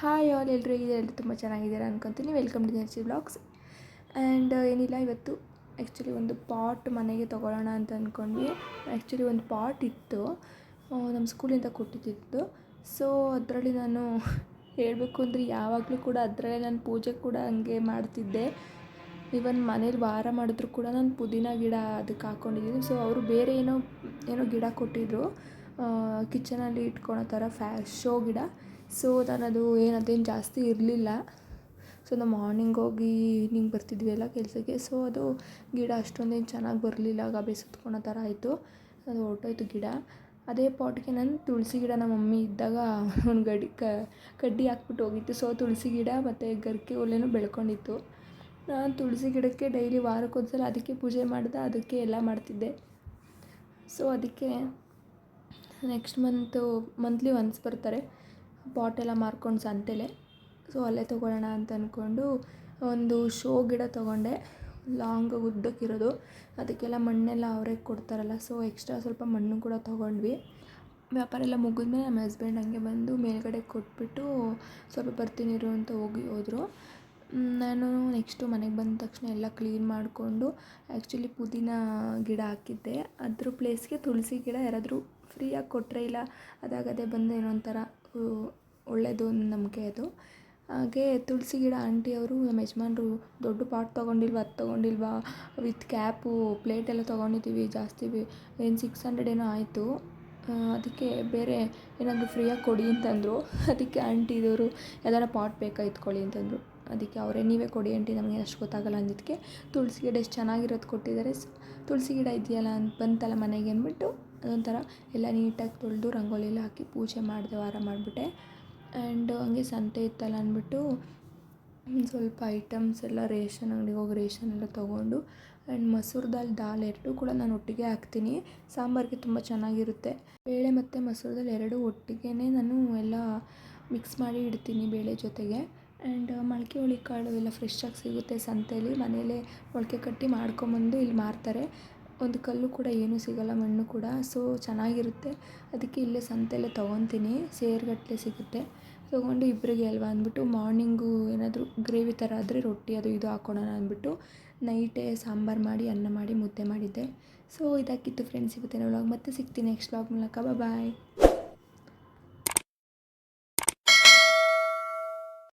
Hi all ಎಲ್ಲರೂ ಎಲ್ಲರೂ ತುಂಬ ಚೆನ್ನಾಗಿದ್ದೀರ ಅನ್ಕೊತೀನಿ. Welcome to jersey blogs and ಏನಿಲ್ಲ, ಇವತ್ತು ಆ್ಯಕ್ಚುಲಿ ಒಂದು ಪಾಟ್ ಮನೆಗೆ ತೊಗೊಳ್ಳೋಣ ಅಂತ ಅಂದ್ಕೊಂಡ್ವಿ ಆ್ಯಕ್ಚುಲಿ ಒಂದು ಪಾಟ್ ಇತ್ತು. ನಮ್ಮ ಸ್ಕೂಲಿಂದ ಕೊಟ್ಟಿದ್ದಿತ್ತು ಸೊ ಅದರಲ್ಲಿ ನಾನು ಹೇಳಬೇಕು ಅಂದರೆ ಯಾವಾಗಲೂ ಕೂಡ ಅದರಲ್ಲೇ ನಾನು ಪೂಜೆ ಕೂಡ ಹಂಗೆ ಮಾಡ್ತಿದ್ದೆ. ಇವನ್ ಮನೇಲಿ ವಾರ ಮಾಡಿದ್ರು ಕೂಡ ನಾನು ಪುದೀನ ಗಿಡ ಅದಕ್ಕೆ ಹಾಕ್ಕೊಂಡಿದ್ದೀನಿ ಸೊ ಅವರು ಬೇರೆ ಏನೋ ಏನೋ ಗಿಡ ಕೊಟ್ಟಿದ್ದರು ಕಿಚನಲ್ಲಿ ಇಟ್ಕೊಳೋ ಥರ ಫ್ಯಾ ಶೋ ಗಿಡ. ಸೊ ನಾನು ಅದು ಏನು ಅದೇನು ಜಾಸ್ತಿ ಇರಲಿಲ್ಲ. ಸೊ ನಾವು ಮಾರ್ನಿಂಗ್ ಹೋಗಿ ಈವ್ನಿಂಗ್ ಬರ್ತಿದ್ವಿ ಎಲ್ಲ ಕೆಲಸಕ್ಕೆ. ಸೊ ಅದು ಗಿಡ ಅಷ್ಟೊಂದೇನು ಚೆನ್ನಾಗಿ ಬರಲಿಲ್ಲ. ಗಾಬೆ ಸುತ್ಕೊಳೋ ಥರ ಆಯಿತು. ಅದು ಹೊರ್ಟೋಯ್ತು ಗಿಡ. ಅದೇ ಪಾಟ್ಗೆ ನಾನು ತುಳಸಿ ಗಿಡ ನಮ್ಮ ಮಮ್ಮಿ ಇದ್ದಾಗ ಒಂದು ಗಡಿ ಕಡ್ಡಿ ಹಾಕ್ಬಿಟ್ಟು ಹೋಗಿತ್ತು. ಸೊ ತುಳಸಿ ಗಿಡ ಮತ್ತು ಗರಿಕೆ ಒಲೆನೂ ಬೆಳ್ಕೊಂಡಿತ್ತು. ನಾನು ತುಳಸಿ ಗಿಡಕ್ಕೆ ಡೈಲಿ ವಾರಕ್ಕೊಂದ್ಸಲ ಅದಕ್ಕೆ ಪೂಜೆ ಮಾಡ್ದೆ, ಅದಕ್ಕೆ ಎಲ್ಲ ಮಾಡ್ತಿದ್ದೆ. ಸೊ ಅದಕ್ಕೆ ನೆಕ್ಸ್ಟ್ ಮಂತು ಮಂತ್ಲಿ ಒನ್ಸ್ ಬರ್ತಾರೆ. ಪಾಟೆಲ್ಲ ಮಾರ್ಕೊಂಡು ಸಂತೆಲೆ. ಸೊ ಅಲ್ಲೇ ತೊಗೊಳ್ಳೋಣ ಅಂತ ಅಂದ್ಕೊಂಡು ಒಂದು ಶೋ ಗಿಡ ತೊಗೊಂಡೆ. ಲಾಂಗ್ ಉದ್ದಕ್ಕಿರೋದು ಅದಕ್ಕೆಲ್ಲ ಮಣ್ಣೆಲ್ಲ ಅವರೇ ಕೊಡ್ತಾರಲ್ಲ ಸೊ ಎಕ್ಸ್ಟ್ರಾ ಸ್ವಲ್ಪ ಮಣ್ಣು ಕೂಡ ತೊಗೊಂಡ್ವಿ. ವ್ಯಾಪಾರ ಎಲ್ಲ ಮುಗಿದ್ಮೇಲೆ ನಮ್ಮ ಹಸ್ಬೆಂಡ್ ಹಂಗೆ ಬಂದು ಮೇಲ್ಗಡೆ ಕೊಟ್ಬಿಟ್ಟು ಸ್ವಲ್ಪ ಬರ್ತೀನಿ ಇರು ಅಂತ ಹೋಗಿ ಹೋದರು. ನಾನು ನೆಕ್ಸ್ಟು ಮನೆಗೆ ಬಂದ ತಕ್ಷಣ ಎಲ್ಲ ಕ್ಲೀನ್ ಮಾಡಿಕೊಂಡು ಆ್ಯಕ್ಚುಲಿ ಪುದೀನ ಗಿಡ ಹಾಕಿದ್ದೆ. ಅದ್ರ ಪ್ಲೇಸ್ಗೆ ತುಳಸಿ ಗಿಡ ಯಾರಾದರೂ ಫ್ರೀಯಾಗಿ ಕೊಟ್ಟರೆ ಇಲ್ಲ, ಅದಾಗದೇ ಬಂದು ಏನೋ ಒಂಥರ ಒಳ್ಳೆಯದು ನಂಬಿಕೆ ಅದು ಹಾಗೆ ತುಳಸಿ ಗಿಡ ಆಂಟಿಯವರು ನಮ್ಮ ಯಜಮಾನ್ರು ದೊಡ್ಡ ಪಾಟ್ ತೊಗೊಂಡಿಲ್ವಾ, ಅದು ತೊಗೊಂಡಿಲ್ವಾ, ವಿತ್ ಕ್ಯಾಪು, ಪ್ಲೇಟ್ ಎಲ್ಲ ತೊಗೊಂಡಿದ್ದೀವಿ, ಜಾಸ್ತಿ ಏನು ಸಿಕ್ಸ್ ಹಂಡ್ರೆಡ್ ಏನೋ ಆಯಿತು. ಅದಕ್ಕೆ ಬೇರೆ ಏನಾದರೂ ಫ್ರೀಯಾಗಿ ಕೊಡಿ ಅಂತಂದರು. ಅದಕ್ಕೆ ಆಂಟಿದವರು ಯಾವ್ದಾರ ಪಾಟ್ ಬೇಕಾ ಇಟ್ಕೊಳ್ಳಿ ಅಂತಂದರು. ಅದಕ್ಕೆ ಅವರೇ, ನೀವೇ ಕೊಡಿ ಆಂಟಿ, ನಮಗೆ ಅಷ್ಟು ಗೊತ್ತಾಗಲ್ಲ ಅಂದಿದ್ದಕ್ಕೆ ತುಳಸಿ ಗಿಡ ಎಷ್ಟು ಚೆನ್ನಾಗಿರೋದು ಕೊಟ್ಟಿದ್ದಾರೆ. ತುಳಸಿ ಗಿಡ ಇದೆಯಲ್ಲ ಅಂತ ಬಂತಲ್ಲ ಮನೆಗೆ ಅಂದ್ಬಿಟ್ಟು ಅದೊಂಥರ ಎಲ್ಲ ನೀಟಾಗಿ ತೊಳೆದು ರಂಗೋಲಿ ಹಾಕಿ ಪೂಜೆ ಮಾಡಿದೆ, ವಾರ ಮಾಡಿಬಿಟ್ಟೆ. ಆ್ಯಂಡ್ ಹಂಗೆ ಸಂತೆ ಇತ್ತಲ್ಲ ಅಂದ್ಬಿಟ್ಟು ಸ್ವಲ್ಪ ಐಟಮ್ಸ್ ಎಲ್ಲ ರೇಷನ್ ಅಂಗಡಿಗೆ ಹೋಗಿ ರೇಷನ್ ಎಲ್ಲ ತೊಗೊಂಡು ಆ್ಯಂಡ್ ಮಸೂರ್ ದಾಲ್ ದಾಲ್ ಎರಡೂ ಕೂಡ ನಾನು ಒಟ್ಟಿಗೆ ಹಾಕ್ತೀನಿ. ಸಾಂಬಾರಿಗೆ ತುಂಬ ಚೆನ್ನಾಗಿರುತ್ತೆ. ಬೇಳೆ ಮತ್ತು ಮಸೂರ್ ದಾಲ್ ಎರಡೂ ಒಟ್ಟಿಗೆ ನಾನು ಎಲ್ಲ ಮಿಕ್ಸ್ ಮಾಡಿ ಇಡ್ತೀನಿ ಬೇಳೆ ಜೊತೆಗೆ. ಆ್ಯಂಡ್ ಮೊಳಕೆ ಹುಳಿ ಕಾಳು ಎಲ್ಲ ಫ್ರೆಶ್ಶಾಗಿ ಸಿಗುತ್ತೆ ಸಂತೆಯಲ್ಲಿ. ಮನೇಲೇ ಮೊಳಕೆ ಕಟ್ಟಿ ಮಾಡ್ಕೊಂಬಂದು ಇಲ್ಲಿ ಮಾರ್ತಾರೆ. ಒಂದು ಕಲ್ಲು ಕೂಡ ಏನೂ ಸಿಗೋಲ್ಲ, ಮಣ್ಣು ಕೂಡ. ಸೊ ಚೆನ್ನಾಗಿರುತ್ತೆ. ಅದಕ್ಕೆ ಇಲ್ಲೇ ಸಂತೆಯಲ್ಲೇ ತೊಗೊತೀನಿ. ಸೇರ್ಗಟ್ಟಲೆ ಸಿಗುತ್ತೆ. ತೊಗೊಂಡು ಇಬ್ಬರಿಗೆ ಅಲ್ವಾ ಅಂದ್ಬಿಟ್ಟು ಮಾರ್ನಿಂಗು ಏನಾದರೂ ಗ್ರೇವಿ ಥರ ಆದರೆ ರೊಟ್ಟಿ ಅದು ಇದು ಹಾಕ್ಕೊಳೋಣ ಅಂದ್ಬಿಟ್ಟು ನೈಟೇ ಸಾಂಬಾರು ಮಾಡಿ, ಅನ್ನ ಮಾಡಿ, ಮುದ್ದೆ ಮಾಡಿದ್ದೆ. ಸೊ ಇದಾಕಿತ್ತು ಫ್ರೆಂಡ್ಸ್ ಇವತ್ತಿನ ವ್ಲಾಗ್ ಮತ್ತೆ ಸಿಗ್ತೀನಿ ನೆಕ್ಸ್ಟ್ ವ್ಲಾಗ್ ಮೂಲಕ. ಬಾಯ್